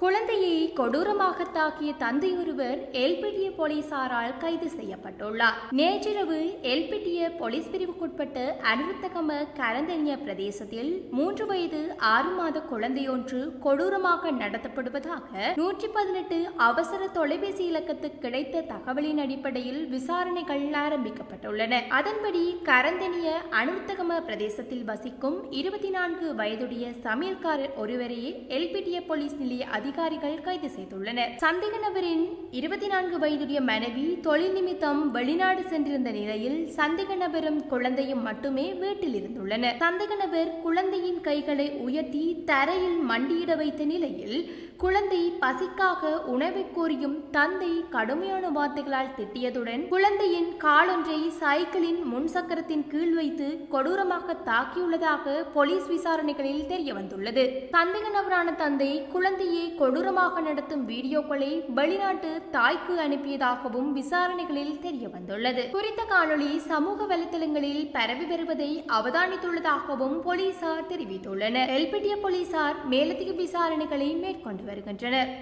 குழந்தையை கொடூரமாக தாக்கிய தந்தையொருவர் எல்பிட்டிய போலீசாரால் கைது செய்யப்பட்டுள்ளார். நேற்றிரவு எல்பிட்டிய போலீஸ் பிரிவுக்குட்பட்ட அனுருத்தகம கரந்தனிய பிரதேசத்தில் மூன்று வயது ஆறு மாத குழந்தையொன்று கொடூரமாக நடத்தப்படுவதாக நூற்றி பதினெட்டு அவசர தொலைபேசி இலக்கத்துக்கு கிடைத்த தகவலின் அடிப்படையில் விசாரணைகள் ஆரம்பிக்கப்பட்டுள்ளன. அதன்படி கரந்தனிய அனுர்த்தகம பிரதேசத்தில் வசிக்கும் இருபத்தி நான்கு வயதுடைய சமையல்காரர் ஒருவரையே எல்பிட்டிய போலீஸ் நிலைய அதிகாரிகள் கைது செய்துள்ளனர். சந்தேக நபரின் இருபத்தி நான்கு வயதுடைய மனைவி தொழில் நிமித்தம் வெளிநாடு சென்றிருந்த நிலையில் சந்தேக நபரும் குழந்தையும் மட்டுமே வீட்டில் இருந்துள்ளனர். சந்தேக நபர் குழந்தையின் கைகளை உயர்த்தி தரையில் மண்டியிட வைத்த நிலையில் குழந்தை பசிக்காக உணவை கோரியும் தந்தை கடுமையான வார்த்தைகளால் திட்டியதுடன் குழந்தையின் காலொன்றை சைக்கிளின் முன் சக்கரத்தின் கீழ் வைத்து கொடூரமாக தாக்கியுள்ளதாக போலீஸ் விசாரணைகளில் தெரிய வந்துள்ளது சந்தேக நபரான தந்தை குழந்தையை கொடூரமாக நடத்தும் வீடியோக்களை வெளிநாட்டு தாய்க்கு அனுப்பியதாகவும் விசாரணைகளில் தெரிய வந்துள்ளது குறித்த காணொளி சமூக வலைதளங்களில் பரவி வருவதை அவதானித்துள்ளதாகவும் போலீசார் தெரிவித்துள்ளனர். எல்பிட்டிய போலீசார் மேலதிக விசாரணைகளை மேற்கொண்டு வருகின்றனர்.